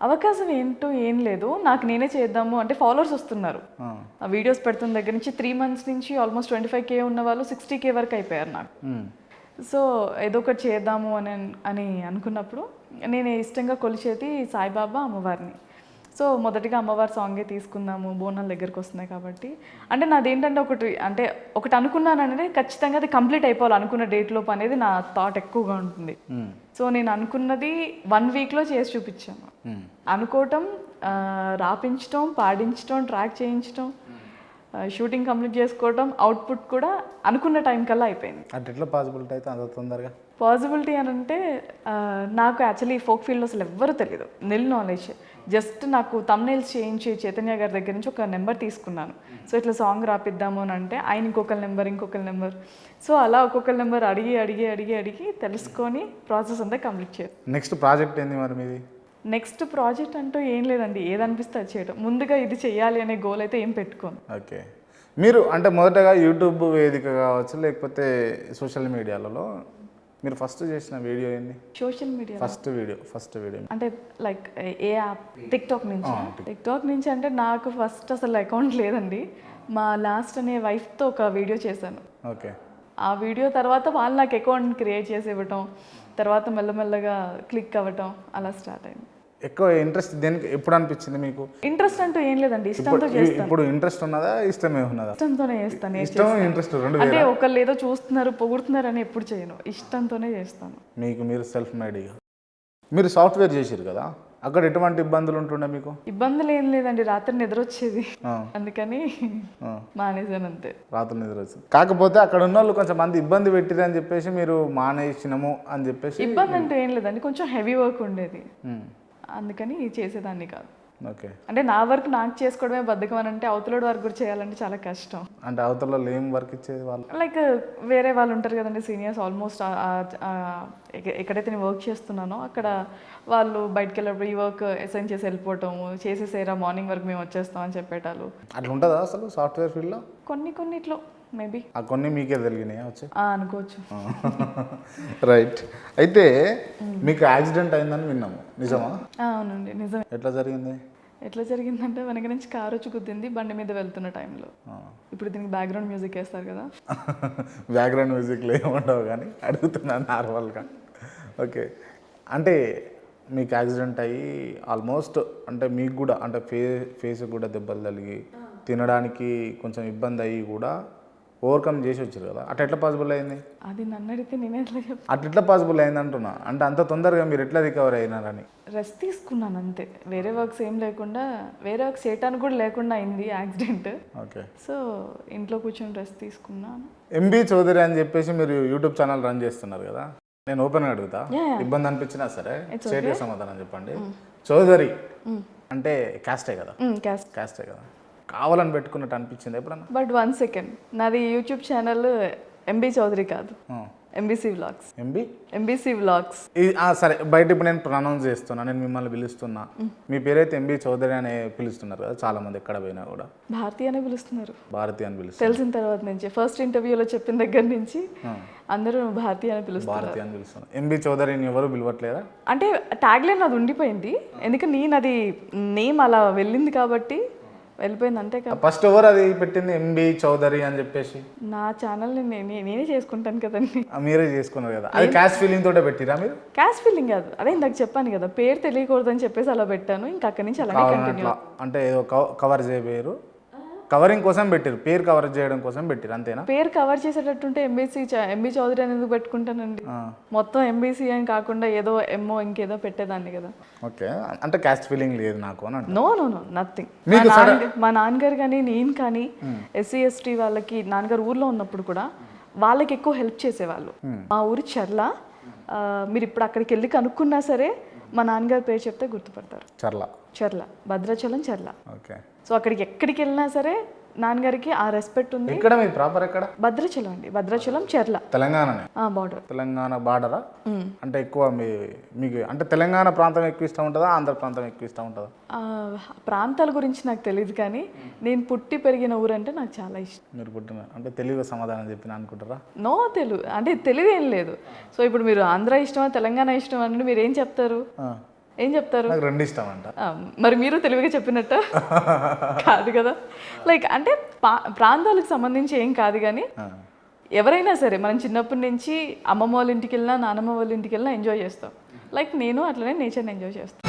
అవకాశం ఏంటో ఏం లేదు నాకు నేనే చేద్దాము అంటే ఫాలోవర్స్ వస్తున్నారు ఆ. వీడియోస్ పెడుతున్న దగ్గర నుంచి త్రీ మంత్స్ నుంచి ఆల్మోస్ట్ ట్వంటీ ఫైవ్ కే ఉన్న వాళ్ళు సిక్స్టీ కే వరకు అయిపోయారు నాకు. సో ఏదో ఒకటి చేద్దాము అని అని అనుకున్నప్పుడు నేను ఇష్టంగా కొలిచేది సాయిబాబా అమ్మవారిని సో మొదటిగా అమ్మవారి సాంగే తీసుకుందాము బోనాల దగ్గరకు వస్తున్నాయి కాబట్టి. అంటే నాది ఏంటంటే ఒకటి అంటే ఒకటి అనుకున్నాను అనేది ఖచ్చితంగా అది కంప్లీట్ అయిపోవాలి అనుకున్న డేట్లోపు అనేది నా థాట్ ఎక్కువగా ఉంటుంది. ఉమ్. సో నేను అనుకున్నది వన్ వీక్లో చేసి చూపించాను. ఉమ్. అనుకోవటం రాపించటం పాడించటం ట్రాక్ చేయించటం షూటింగ్ కంప్లీట్ చేసుకోవటం అవుట్పుట్ కూడా అనుకున్న టైం కల్లా అయిపోయింది. అట్ ఎట్లా పాసిబిలిటీ అయితే అంత తొందరగా? పాసిబిలిటీ అని అంటే నాకు యాక్చువల్లీ ఫోక్ ఫీల్డ్ అసలు ఎవ్వరూ తెలియదు నిల్ నాలెడ్జ్ జస్ట్ నాకు తమ్నైల్స్ చేయించి చైతన్య గారి దగ్గర నుంచి ఒక నెంబర్ తీసుకున్నాను. సో ఇట్లా సాంగ్ రాపిద్దాము అని అంటే ఆయన ఇంకొక నెంబర్ ఇంకొక నెంబర్ సో అలా ఒక్కొక్క నెంబర్ అడిగి అడిగి అడిగి అడిగి తెలుసుకొని ప్రాసెస్ అంతా కంప్లీట్ చేయాలి. నెక్స్ట్ ప్రాజెక్ట్ ఏంది మరి మీది? నెక్స్ట్ ప్రాజెక్ట్ అంటూ ఏం లేదండి. ఏదనిపిస్తే అది చేయడం ముందుగా ఇది చేయాలి అనే గోల్ అయితే ఏం పెట్టుకోను. ఓకే మీరు అంటే మొదటగా యూట్యూబ్ వేదిక కావచ్చు లేకపోతే సోషల్ మీడియాలలో మీరు ఫస్ట్ చేసిన వీడియో ఏంది? Social media first video first video అంటే లైక్ ఏ యాప్ టిక్టాక్ నుంచి? టిక్టాక్ నుంచి అంటే నాకు ఫస్ట్ అసలు అకౌంట్ లేదండి. మా లాస్ట్ అనే వైఫ్తో ఒక వీడియో చేశాను. ఓకే ఆ వీడియో తర్వాత వాళ్ళు నాకు అకౌంట్ క్రియేట్ చేసి ఇవ్వటం తర్వాత మెల్లమెల్లగా క్లిక్ అవ్వటం అలా స్టార్ట్ అయింది. ఎక్కువ ఇంట్రెస్ట్ దేనికి ఎప్పుడు అనిపించింది మీకు? ఇంట్రెస్ట్ అంటూ ఏం లేదండి ఇష్టంతో చేస్తాను. ఇప్పుడు ఇంట్రెస్ట్ ఉన్నదా ఇష్టమే ఉన్నదా? ఇష్టంతోనే చేస్తాను ఇష్టం ఇంట్రెస్ట్ రెండు అంటే ఒకళ్ళు ఏదో చూస్తున్నారు పొగుడుతున్నారు అని ఎప్పుడు చేయను. ఇష్టంతోనే చేస్తాను. మీకు మీరు సెల్ఫ్ మేడ్గా మీరు సాఫ్ట్వేర్ చేసారు కదా అక్కడ ఎటువంటి ఇబ్బందులు ఉంటుండే మీకు? ఇబ్బందులు ఏం లేదండి రాత్రి నిద్ర వచ్చేది అందుకని. మానేసాను అంతే రాత్రి నిద్ర వచ్చింది. కాకపోతే అక్కడ ఉన్న వాళ్ళు కొంచెం మంది ఇబ్బంది పెట్టిరు అని చెప్పేసి మీరు మానేసినము అని చెప్పేసి ఇబ్బంది అంటూ ఏం లేదండి కొంచెం హెవీ వర్క్ ఉండేది. అందుకని చేసేదాన్ని కాదు. ఓకే. అంటే నా వర్క్ నాకు చేసుకోవడమే బద్ధకం అని అంటే అవతలోడి వర్క్ కూడా చేయాలంటే చాలా కష్టం. అంటే అవతల ఏం వర్క్ ఇచ్చేది వాళ్ళు? లైక్ వేరే వాళ్ళు ఉంటారు కదండి సీనియర్స్ ఆల్మోస్ట్ ఎక్కడైతే నేను వర్క్ చేస్తున్నానో అక్కడ వాళ్ళు బయటకు వెళ్ళినప్పుడు ఈ వర్క్ అసైన్ చేసి వెళ్ళిపోవటము చేసేసేరా మార్నింగ్ వరకు మేము వచ్చేస్తాం అని చెప్పేటాలు. అట్లా ఉంటుందా అసలు సాఫ్ట్వేర్ ఫీల్డ్లో? కొన్ని కొన్నిట్లో. మేబీ ఆ కొన్ని మీకే తెలిగినాయి వచ్చి? అనుకోవచ్చు. రైట్ అయితే మీకు యాక్సిడెంట్ అయిందని విన్నాము. నిజమా? అవునండి నిజమే. ఎట్లా జరిగింది? ఎట్లా జరిగిందంటే వెనక నుంచి కారు వచ్చి గుద్దింది బండి మీద వెళ్తున్న టైంలో. ఇప్పుడు దీనికి బ్యాక్గ్రౌండ్ మ్యూజిక్ వేస్తారు కదా. బ్యాక్గ్రౌండ్ మ్యూజిక్లో ఏముండవు కానీ అడుగుతున్నాను నార్మల్గా. ఓకే అంటే మీకు యాక్సిడెంట్ అయ్యి ఆల్మోస్ట్ అంటే మీకు కూడా అంటే ఫే ఫేస్ కూడా దెబ్బలు తగిలి తినడానికి కొంచెం ఇబ్బంది అయ్యి కూడా ఓవర్కమ్ చేసి వచ్చారు కదా. అట్లా ఎట్లా పాసిబుల్ అయింది? అది నన్ను అడిగితే నేనే ఎట్లా చెప్తాను అట్లా ఎట్లా పాసిబుల్ అయింది అంటున్నా? అంటే అంత తొందరగా మీరు ఎట్లా రికవర్ అయినారని? రెస్ట్ తీసుకున్నాను అంతే. వేరే వర్క్స్ ఏం లేకుండా వేరే వర్క్ చేయటానికి కూడా లేకుండా అయింది యాక్సిడెంట్ ఓకే. సో ఇంట్లో కూర్చొని రెస్ట్ తీసుకున్నాను. ఎంబీ చౌదరి అని చెప్పేసి మీరు యూట్యూబ్ ఛానల్ రన్ చేస్తున్నారు కదా. నేను ఓపెన్గా అడుగుతా. ఇబ్బంది అనిపించినా సరే స్ట్రేట్గా సమాధానం చెప్పండి. చౌదరి అంటే క్యాస్టే కదా? క్యాస్ క్యాస్టే కదా? కావాలని పెట్టుకున్నట్టు అనిపించింది ఎప్పుడన్నా? But one second. నాది యూట్యూబ్ ఛానల్ ఎంబీ చౌదరి కాదు. MBC vlogs MB MBC vlogs సరే బయట ఇప్పుడు నేను ప్రొనౌన్స్ చేస్తున్నా నేను మిమ్మల్ని పిలుస్తున్నా. మీ పేరైతే ఎంబీ చౌదరి అని పిలుస్తున్నారు కదా చాలా మంది ఎక్కడ పోయినా కూడా. భారతి అనే పిలుస్తున్నారు. భారతి అని పిలుస్తున్నారు. తెలిసిన తర్వాత నుంచి ఫస్ట్ ఇంటర్వ్యూలో చెప్పిన దగ్గర నుంచి అందరూ భారతి అని పిలుస్తారు భారతి అని పిలుస్తున్నారు. ఎంబీ చౌదరిని ఎవరు పిలవట్లేదా? అంటే ట్యాగ్ లైన్ అది ఉండిపోయింది. ఎందుకంటే నేను అది నేమ్ అలా వెళ్ళింది కాబట్టి వెళ్ళిపోయింది అంతే కదా. ఫస్ట్ ఎవరు అది పెట్టింది ఎంబీ చౌదరి అని చెప్పేసి. నా ఛానల్ని నేనే చేసుకుంటాను కదండి. మీరే చేసుకున్నారు కదా. అది క్యాష్ ఫీలింగ్ తోటే పెట్టిరా మీరు? క్యాష్ ఫీలింగ్ కాదు. అదే ఇందాక చెప్పాను కదా పేరు తెలియకూడదని చెప్పేసి అలా పెట్టాను. ఇంకా అక్కడి నుంచి కావాలని కంటిన్యూ అంటే కవర్ చేయబోయారు కవరింగ్ కోసం పెట్టారు పేరు కవర్ చేయడం కోసం పెట్టారు అంతేనా? పేరు కవర్ చేసేటట్టుంటే ఎంబీసీ ఎంబీ చౌదరి అని ఎందుకు పెట్టుకుంటానండి మొత్తం ఎంబీసీ అని కాకుండా ఏదో ఎంఓ ఇంకేదో పెట్టేదాన్ని కదా. ఓకే. అంటే క్యాస్ట్ ఫీలింగ్ లేదు నాకు అని నో నో నో నథింగ్ మా నాన్నగారు కానీ నేను కానీ ఎస్సీ ఎస్టీ వాళ్ళకి నాన్నగారు ఊర్లో ఉన్నప్పుడు కూడా వాళ్ళకి ఎక్కువ హెల్ప్ చేసేవాళ్ళు. మా ఊరు చర్ల మీరు ఇప్పుడు అక్కడికి వెళ్ళి కనుక్కున్నా సరే మా నాన్నగారి పేరు చెప్తే గుర్తుపడతారు. చర్ల. చర్ల. భద్రాచలం చర్ల. ఓకే. సో అక్కడికి ఎక్కడికి వెళ్ళినా సరే నాన్నగారికి ఆ రెస్పెక్ట్ ఉంది. ఎక్కడ మీ ప్రాపర్ ఎక్కడ? భద్రాచలం అండి. భద్రాచలం చర్ల. తెలంగాణనే? బార్డర్ తెలంగాణ బార్డరా అంటే ఎక్కువ మీ మీకు అంటే తెలంగాణ ప్రాంతం ఎక్కువ ఇష్టం ఉంటుందా? ఆంధ్ర ప్రాంతం ఎక్కువ ఇష్టం ఉంటుందా? ప్రాంతాల గురించి నాకు తెలియదు కానీ నేను పుట్టి పెరిగిన ఊరంటే నాకు చాలా ఇష్టం. మీరు పుట్టిన అంటే తెలివిగా సమాధానం చెప్పిన అనుకుంటారా? నో తెలుగు అంటే తెలివి ఏం లేదు. సో ఇప్పుడు మీరు ఆంధ్ర ఇష్టమా తెలంగాణ ఇష్టమా అంటే మీరు ఏం చెప్తారు? ఏం చెప్తారు? నాకు రెండు ఇష్టం అంట మరి మీరు తెలివిగా చెప్పినట్ట? కాదు కదా. లైక్ అంటే ప్రాంతాలకు సంబంధించి ఏం కాదు కానీ ఎవరైనా సరే మనం చిన్నప్పటి నుంచి అమ్మమ్మ వాళ్ళ ఇంటికి వెళ్ళినా నానమ్మ వాళ్ళ ఇంటికి వెళ్ళినా ఎంజాయ్ చేస్తాం. లైక్ నేను అట్లనే నేచర్ని ఎంజాయ్ చేస్తాను